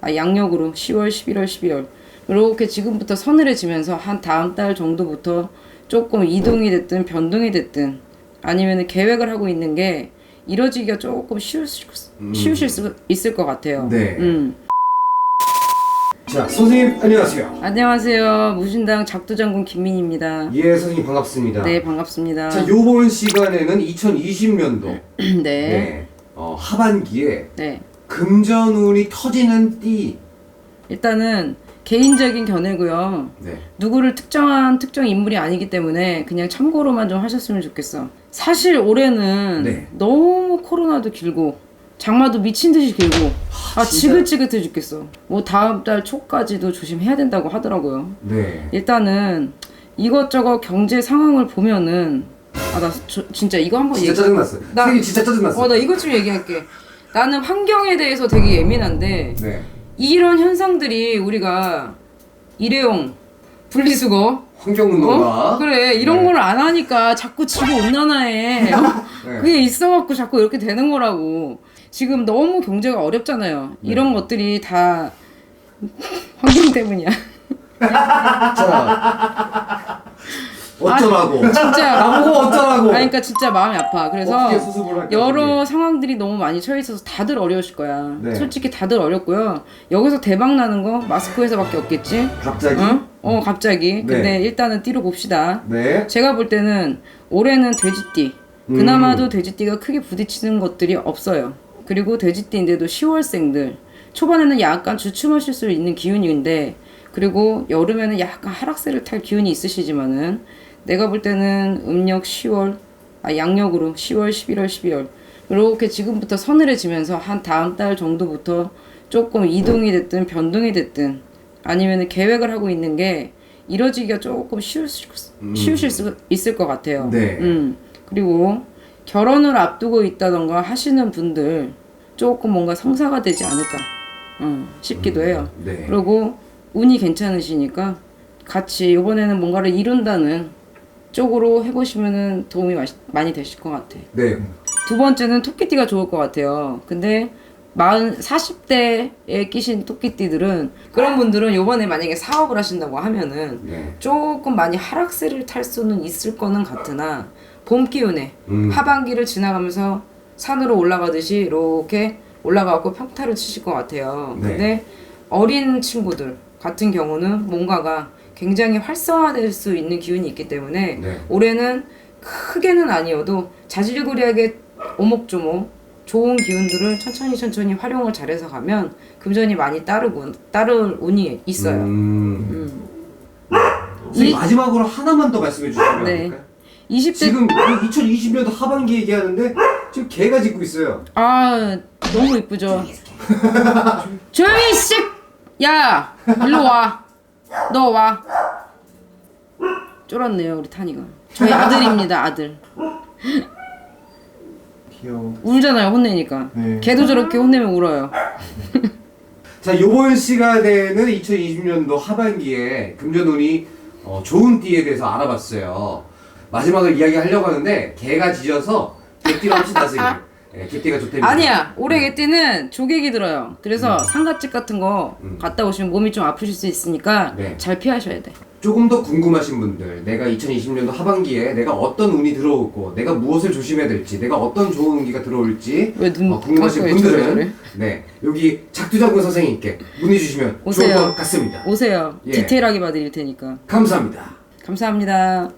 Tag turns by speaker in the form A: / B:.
A: 아, 양력으로 10월, 11월, 12월 이렇게 지금부터 서늘해지면서 한 다음 달 정도부터 조금 이동이 됐든 변동이 됐든 아니면 계획을 하고 있는 게 이뤄지기가 조금 쉬울 수, 쉬우실 수 있을 것 같아요.
B: 네.
A: 음.
B: 자, 선생님 안녕하세요.
A: 안녕하세요. 무신당 작두장군 김민입니다.
B: 예, 선생님 반갑습니다.
A: 네, 반갑습니다.
B: 자, 요번 시간에는 2020년도
A: 네.
B: 네. 어, 하반기에
A: 네.
B: 금전운이 터지는 띠.
A: 일단은 개인적인 견해고요.
B: 네.
A: 누구를 특정한 특정 인물이 아니기 때문에 그냥 참고로만 좀 하셨으면 좋겠어. 사실 올해는
B: 네.
A: 너무 코로나도 길고 장마도 미친 듯이 길고 아
B: 진짜?
A: 지긋지긋해 죽겠어. 뭐 다음 달 초까지도 조심해야 된다고 하더라고요.
B: 네.
A: 일단은 이것저것 경제 상황을 보면은 아 나 진짜 이거 한번
B: 진짜
A: 얘기.
B: 짜증났어요.
A: 나-
B: 진짜 짜증났어요.
A: 어나 이것 좀 얘기할게. 나는 환경에 대해서 되게 예민한데
B: 네.
A: 이런 현상들이 우리가 일회용 분리수거
B: 환경운동가.
A: 어? 그래 이런
B: 네.
A: 걸 안 하니까 자꾸 지구 온난화에 어?
B: 네.
A: 그게 있어갖고 자꾸 이렇게 되는 거라고 지금 너무 경제가 어렵잖아요
B: 네.
A: 이런 것들이 다 환경 때문이야
B: 자. 어쩌라고.
A: 진짜
B: 나보고 어쩌라고.
A: 아니 그러니까 진짜 마음이 아파 그래서
B: 어떻게 수습을 할까,
A: 여러 상황들이 너무 많이 처해 있어서 다들 어려우실 거야
B: 네.
A: 솔직히 다들 어렵고요 여기서 대박 나는 거 마스크에서밖에 없겠지
B: 갑자기.
A: 어? 어 갑자기
B: 네.
A: 근데 일단은 띠로 봅시다
B: 네.
A: 제가 볼 때는 올해는 돼지띠.
B: 음.
A: 그나마도 돼지띠가 크게 부딪히는 것들이 없어요. 그리고 돼지띠인데도 10월생들. 초반에는 약간 주춤하실 수 있는 기운인데, 그리고 여름에는 약간 하락세를 탈 기운이 있으시지만은, 내가 볼 때는 음력 10월, 아, 양력으로 10월, 11월, 12월. 이렇게 지금부터 서늘해지면서 한 다음 달 정도부터 조금 이동이 됐든 변동이 됐든, 아니면 계획을 하고 있는 게 이뤄지기가 조금 쉬울 수, 쉬우실 수 있을 것 같아요.
B: 네.
A: 음. 그리고 결혼을 앞두고 있다던가 하시는 분들 조금 뭔가 성사가 되지 않을까 어, 싶기도 해요.
B: 네.
A: 그리고 운이 괜찮으시니까 같이 이번에는 뭔가를 이룬다는 쪽으로 해보시면은 도움이 마시- 많이 되실 것 같아.
B: 네.
A: 두 번째는 토끼띠가 좋을 것 같아요. 근데 마흔 40대에 끼신 토끼띠들은 그런 분들은 요번에 만약에 사업을 하신다고 하면은
B: 네.
A: 조금 많이 하락세를 탈 수는 있을 거는 같으나 봄 기운에
B: 음.
A: 하반기를 지나가면서 산으로 올라가듯이 이렇게 올라가고 평타를 치실 것 같아요.
B: 네.
A: 근데 어린 친구들 같은 경우는 뭔가가 굉장히 활성화될 수 있는 기운이 있기 때문에
B: 네.
A: 올해는 크게는 아니어도 자질구레하게 오목조목 좋은 기운들을 천천히 천천히 활용을 잘해서 가면 금전이 많이 따르고 따를 운이 있어요.
B: 음. 선생님, 마지막으로 하나만 더 말씀해 주시면
A: 네.
B: 안 될까요?
A: 20대
B: 지금 2020년도 하반기 얘기하는데 지금 개가 짖고 있어요.
A: 아 너무 이쁘죠. 조용히 씨. 야 일로 와. 너 와. 쫄았네요 우리 탄이가. 저희 아들입니다 아들.
C: 귀여워.
A: 울잖아요 혼내니까.
C: 네.
A: 걔도 저렇게 혼내면 울어요.
B: 자, 요번 시간에는 2020년도 하반기에 금전운이 어, 좋은 띠에 대해서 알아봤어요. 마지막을 이야기하려고 하는데 개가 짖어서 개띠로 합시다, 선생 님. 네, 개띠가 좋답니다.
A: 아니야 올해 개띠는 조객이 들어요. 그래서 상가집 같은 거
B: 음.
A: 갔다 오시면 몸이 좀 아프실 수 있으니까
B: 네.
A: 잘 피하셔야 돼.
B: 조금 더 궁금하신 분들, 내가 2020년도 하반기에 내가 어떤 운이 들어오고, 내가 무엇을 조심해야 될지, 내가 어떤 좋은 운기가 들어올지
A: 왜 눈
B: 어, 궁금하신 분들은
A: 저래?
B: 네 여기 작두장군 선생님께 문의 주시면
A: 오세요.
B: 것 같습니다.
A: 오세요.
B: 예.
A: 디테일하게 봐드릴 테니까.
B: 감사합니다.
A: 감사합니다.